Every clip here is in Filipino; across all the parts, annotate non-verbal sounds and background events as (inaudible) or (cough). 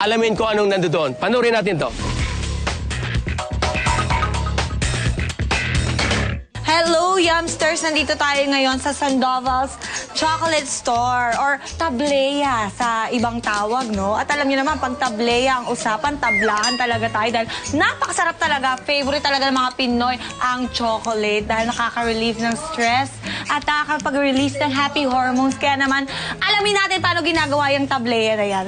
alamin ko anong nandoon. Panoorin natin to. Hello, Yumsters! Nandito tayo ngayon sa Sandoval's Chocolate Store or Tableya sa ibang tawag, no? At alam niyo naman, pag Tableya ang usapan, tablahan talaga tayo dahil napakasarap talaga, favorite talaga ng mga Pinoy ang chocolate dahil nakaka-relieve ng stress at nakakapag-release ng happy hormones. Kaya naman, alamin natin paano ginagawa yung Tableya na yan.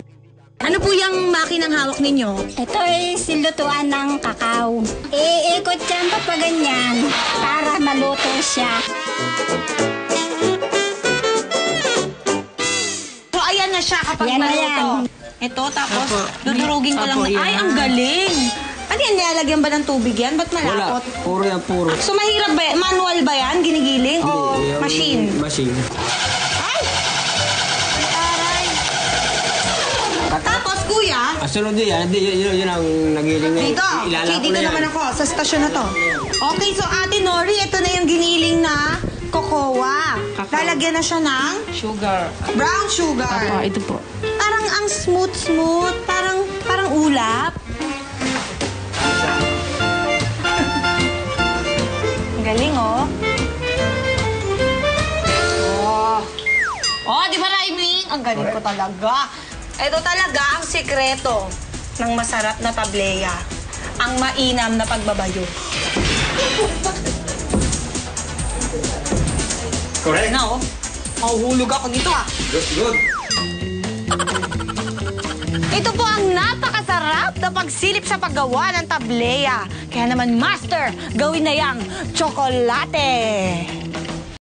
Ano po yung makinang hawak ninyo? Ito ay silutuan ng kakao. Iikot yan pa pa ganyan para maluto siya. So, ayan na siya kapag Yan na maluto. yan. Ito, tapos Opo. dudurugin ko lang. Opo, yan. Ay, ang galing! Ano yan, nilalagyan ba ng tubig yan? Ba't Wala. malapot? Puro yan, puro. So, mahirap ba yan? Manual ba yan? Ginigiling? O Yung machine? Machine. Ay! Aray! Tapos, kuya, Ah, sunod din yan. Hindi, yun, yun, yun ang nagiling na. dito. Okay, dito na yan. naman ako, sa stasyon na to. Okay, so Ate Nori, ito na yung giniling na kokowa. Lalagyan na siya ng Sugar. brown sugar. Apa, ito po. Parang ang smooth-smooth, parang parang ulap. (laughs) Ang galing, oh. Oh. Oh, di ba, Raiming? Ang galing ko talaga. Ito talaga ang sikreto ng masarap na tableya. Ang mainam na pagbabayo. Correct. Na, oh. Mahuhulog ako nito, ah. Good, good. (laughs) Ito po ang napakasarap na pagsilip sa paggawa ng tableya. Kaya naman, Master, gawin na yang tsokolate.